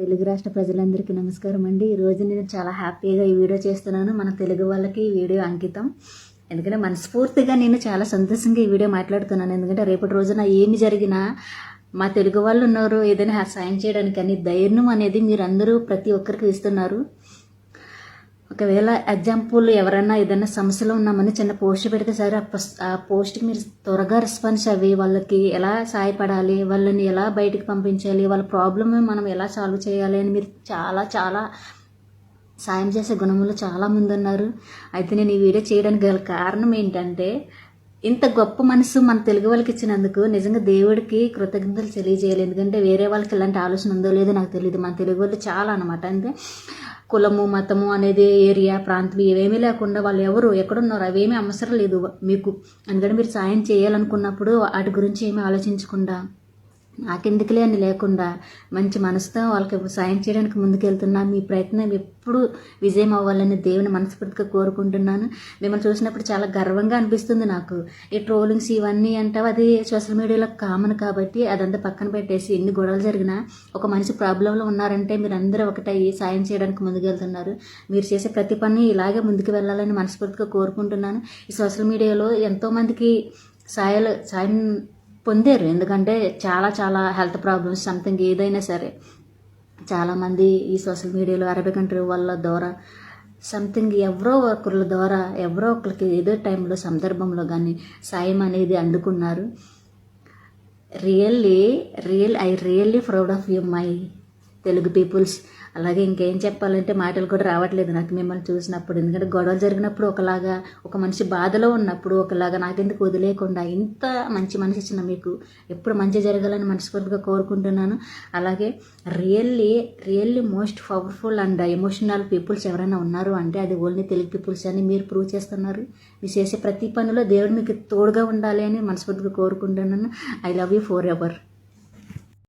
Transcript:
తెలుగు రాష్ట్ర ప్రజలందరికీ నమస్కారం అండి. ఈరోజు నేను చాలా హ్యాపీగా ఈ వీడియో చేస్తున్నాను. మన తెలుగు వాళ్ళకి ఈ వీడియో అంకితం. ఎందుకంటే మనస్ఫూర్తిగా నేను చాలా సంతోషంగా ఈ వీడియో మాట్లాడుతున్నాను. ఎందుకంటే రేపటి రోజున ఏమి జరిగినా మా తెలుగు వాళ్ళు ఉన్నారు ఏదైనా సాయం చేయడానికి కానీ ధైర్యం అనేది మీరందరూ ప్రతి ఒక్కరికి ఇస్తున్నారు. ఒకవేళ ఎగ్జాంపుల్ ఎవరైనా ఏదైనా సమస్యలో ఉన్నామని చిన్న పోస్ట్ పెడితే సరే ఆ పోస్ట్ ఆ పోస్ట్కి మీరు త్వరగా రెస్పాన్స్ అవి వాళ్ళకి ఎలా సహాయపడాలి వాళ్ళని ఎలా బయటికి పంపించాలి వాళ్ళ ప్రాబ్లమ్ మనం ఎలా సాల్వ్ చేయాలి అని మీరు చాలా చాలా సాయం చేసే గుణములు చాలా మంది ఉన్నారు. అయితే నేను ఈ వీడియో చేయడానికి గల కారణం ఏంటంటే ఇంత గొప్ప మనసు మన తెలుగు వాళ్ళకి ఇచ్చినందుకు నిజంగా దేవుడికి కృతజ్ఞతలు తెలియజేయాలి. ఎందుకంటే వేరే వాళ్ళకి ఇలాంటి ఆలోచన ఉందో లేదో నాకు తెలియదు మన తెలుగు వాళ్ళు చాలా అనమాట అంటే కులము మతము అనేది ఏరియా ప్రాంతం ఇవేమీ లేకుండా వాళ్ళు ఎవరు ఎక్కడున్నారు అవేమీ అవసరం లేదు మీకు. అందుకని మీరు సాయం చేయాలనుకున్నప్పుడు వాటి గురించి ఏమీ ఆలోచించకుండా నాకెందుకులే అని లేకుండా మంచి మనసుతో వాళ్ళకి సాయం చేయడానికి ముందుకెళ్తున్నా. మీ ప్రయత్నం ఎప్పుడు విజయం అవ్వాలని దేవుని మనస్ఫూర్తిగా కోరుకుంటున్నాను. మిమ్మల్ని చూసినప్పుడు చాలా గర్వంగా అనిపిస్తుంది నాకు. ఈ ట్రోలింగ్స్ ఇవన్నీ అంటే అది సోషల్ మీడియాలో కామన్ కాబట్టి అదంతా పక్కన పెట్టేసి ఎన్ని గొడవలు జరిగినా ఒక మనిషి ప్రాబ్లంలో ఉన్నారంటే మీరు అందరూ ఒకటయ్యి సాయం చేయడానికి ముందుకెళ్తున్నారు. మీరు చేసే ప్రతి పని ఇలాగే ముందుకు వెళ్ళాలని మనస్ఫూర్తిగా కోరుకుంటున్నాను. ఈ సోషల్ మీడియాలో ఎంతోమందికి సాయాలు సాయం పొందారు. ఎందుకంటే చాలా చాలా హెల్త్ ప్రాబ్లమ్స్ సంథింగ్ ఏదైనా సరే. చాలామంది ఈ సోషల్ మీడియాలో అరబిక్ కంట్రీ వాళ్ళ ద్వారా సంథింగ్ ఎవరో ఒకరి ద్వారా ఎవరో ఒకరికి ఏదో టైంలో సందర్భంలో కానీ సాయం అనేది అందుకున్నారు. Really real I really proud of you my Telugu peoples. అలాగే ఇంకేం చెప్పాలంటే మాటలు కూడా రావట్లేదు నాకు మిమ్మల్ని చూసినప్పుడు. ఎందుకంటే గొడవలు జరిగినప్పుడు ఒకలాగా ఒక మనిషి బాధలో ఉన్నప్పుడు ఒకలాగా నాకెందుకు వదిలేయకుండా ఇంత మంచి మనిషి ఇచ్చిన మీకు. ఎప్పుడు మంచి జరగాలని మనస్ఫూర్తిగా కోరుకుంటున్నాను. అలాగే really really most powerful and emotional peoples ఎవరైనా ఉన్నారు అంటే అది ఓన్లీ తెలుగు పీపుల్స్ అని మీరు ప్రూవ్ చేస్తున్నారు. మీరు చేసే ప్రతి పనిలో దేవుడు మీకు తోడుగా ఉండాలి అని మనస్ఫూర్తిగా కోరుకుంటున్నాను. I love you forever.